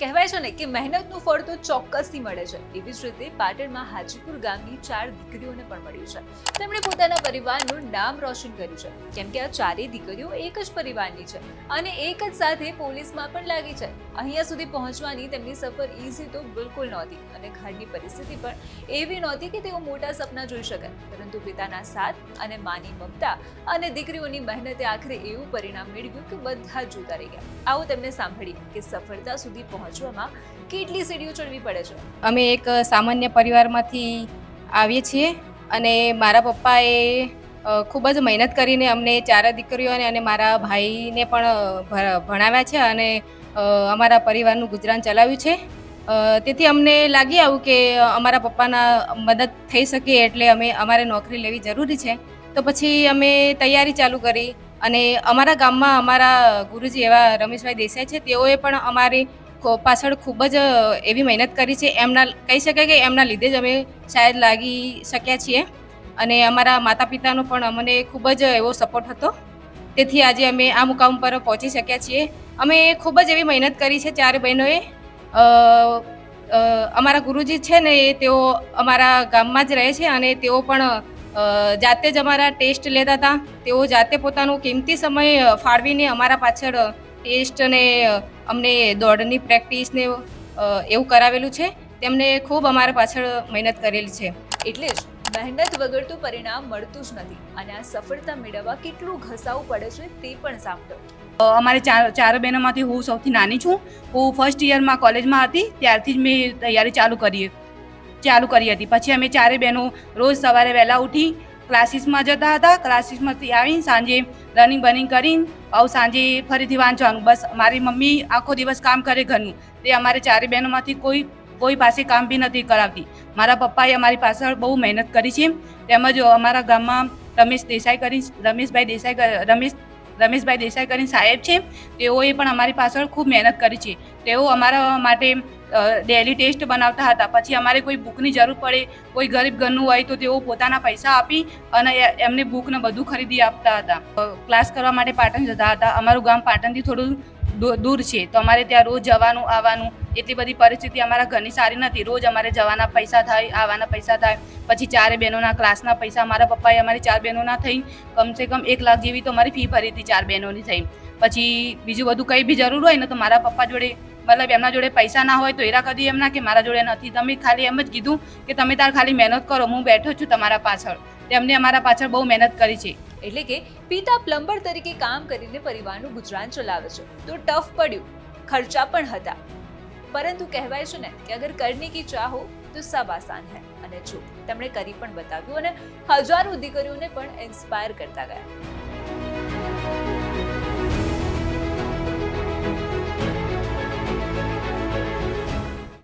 કહેવાય છે ને કે મહેનતનું ફળ તો ચોક્કસથી મળે છે. એવી જ રીતે પાટણમાં હાજીપુર ગામની ચાર દીકરીઓને પણ મળ્યું છે. તેમણે પોતાના પરિવારનું નામ રોશન કર્યું છે. કેમ કે આ ચારેય દીકરીઓ એક જ પરિવારની છે અને એક જ સાથે પોલીસમાં પણ લાગી છે. અહીંયા સુધી પહોંચવાની તેમની સફર ઇઝી તો બિલકુલ નહોતી અને ઘરની પરિસ્થિતિ પણ એવી નહોતી કે તેઓ મોટા સપના જોઈ શકે. પરંતુ પિતાના સાથ અને માની મમતા અને દીકરીઓની મહેનતે આખરે એવું પરિણામ મેળવ્યું કે બધા જ રહી ગયા. આવો તેમને સાંભળીએ કે સફળતા સુધી પહોંચવામાં કેટલી સીડીઓ ચડવી પડે છે? અમે એક સામાન્ય પરિવારમાંથી આવીએ છીએ અને મારા પપ્પાએ ખૂબ જ મહેનત કરીને અમને ચાર દીકરીઓને અને મારા ભાઈને પણ ભણાવ્યા છે અને અમારા પરિવારનું ગુજરાન ચલાવ્યું છે. તેથી અમને લાગી આવું કે અમારા પપ્પાના મદદ થઈ શકે એટલે અમે અમારે નોકરી લેવી જરૂરી છે. તો પછી અમે તૈયારી ચાલુ કરી અને અમારા ગામમાં અમારા ગુરુજી એવા રમેશભાઈ દેસાઈ છે, તેઓએ પણ અમારી પાછળ ખૂબ જ એવી મહેનત કરી છે. એમના કહી શકાય કે એમના લીધે જ અમે શાયદ લાગી શક્યા છીએ. અને અમારા માતા પિતાનો પણ અમને ખૂબ જ એવો સપોર્ટ હતો. તેથી આજે અમે આ મુકામ પર પહોંચી શક્યા છીએ. અમે ખૂબ જ એવી મહેનત કરી છે. ચાર બહેનોએ અમારા ગુરુજી છે ને એ તેઓ અમારા ગામમાં જ રહે છે અને તેઓ પણ જાતે જ અમારા ટેસ્ટ લેતા હતા. તેઓ જાતે પોતાનો કિંમતી સમય ફાળવીને અમારા પાછળ ટેસ્ટ અને અમને દોડની પ્રેક્ટિસ ને એવું કરાવેલું છે. તેમને ખૂબ અમારા પાછળ મહેનત કરેલી છે. એટલે જ મહેનત વગર તો પરિણામ મળતું જ નથી અને આ સફળતા મેળવવા કેટલું ઘસાવું પડે છે તે પણ સાંભળો. અમારે ચાર ચાર બહેનોમાંથી હું સૌથી નાની છું. હું ફર્સ્ટ યરમાં કોલેજમાં હતી ત્યારથી જ મેં તૈયારી ચાલુ કરી ચાલુ કરી હતી. પછી અમે ચારે બહેનો રોજ સવારે વહેલા ઉઠી ક્લાસીસમાં જતા હતા. ક્લાસીસમાંથી આવીને સાંજે રનિંગ બનિંગ કરીને આવું સાંજે ફરીથી વાંચવાનું. બસ મારી મમ્મી આખો દિવસ કામ કરે ઘરનું. તે અમારે ચારે બહેનોમાંથી કોઈ કોઈ પાસે કામ બી નથી કરાવતી. મારા પપ્પાએ અમારી પાછળ બહુ મહેનત કરી છે. તેમજ અમારા ગામમાં રમેશ દેસાઈ કરી રમેશભાઈ દેસાઈ, રમેશ રમેશભાઈ દેસાઈ કરીને સાહેબ છે, તેઓએ પણ અમારી પાછળ ખૂબ મહેનત કરી છે. તેઓ અમારા માટે ડેલી ટેસ્ટ બનાવતા હતા. પછી અમારે કોઈ બુકની જરૂર પડે, કોઈ ગરીબ ઘરનું હોય તો તેઓ પોતાના પૈસા આપી અને એમને બુકને બધું ખરીદી આપતા હતા. ક્લાસ કરવા માટે પાટણ જતા હતા. અમારું ગામ પાટણથી થોડું દૂર છે. તો અમારે ત્યાં રોજ જવાનું, આવવાનું, એટલી બધી પરિસ્થિતિ અમારા ઘરની સારી નથી. રોજ અમારે જવાના પૈસા થાય, આવવાના પૈસા થાય. પછી ચારે બહેનોના ક્લાસના પૈસા, મારા પપ્પાએ અમારી ચાર બહેનોના થઈ કમસે કમ એક લાખ જેવી તો મારી ફી ભરી હતી ચાર બહેનોની થઈ પછી બીજું બધું કંઈ બી જરૂર હોય ને તો મારા પપ્પા જોડે, મતલબ એમના જોડે પૈસા ના હોય તો એરા કદી એમ ના કે મારા જોડે નથી. તમે ખાલી એમ જ કીધું કે તમે તાર ખાલી મહેનત કરો, હું બેઠો છું તમારા પાછળ. તેમને અમારા પાછળ બહુ મહેનત કરી છે. એટલે કે પિતા પ્લમ્બર તરીકે કામ કરીને પરિવારનું ગુજરાન ચલાવે છે. તો ટફ પડ્યું. ખર્ચા પણ હતા. પરંતુ કહેવાય છે ને કે અગર કરની કી ચાહો તો સબ આસાન હૈ. અને જો તેમણે કરી પણ બતાવ્યું અને હજારો દીકરીઓને પણ ઇન્સ્પાયર કરતા ગયા.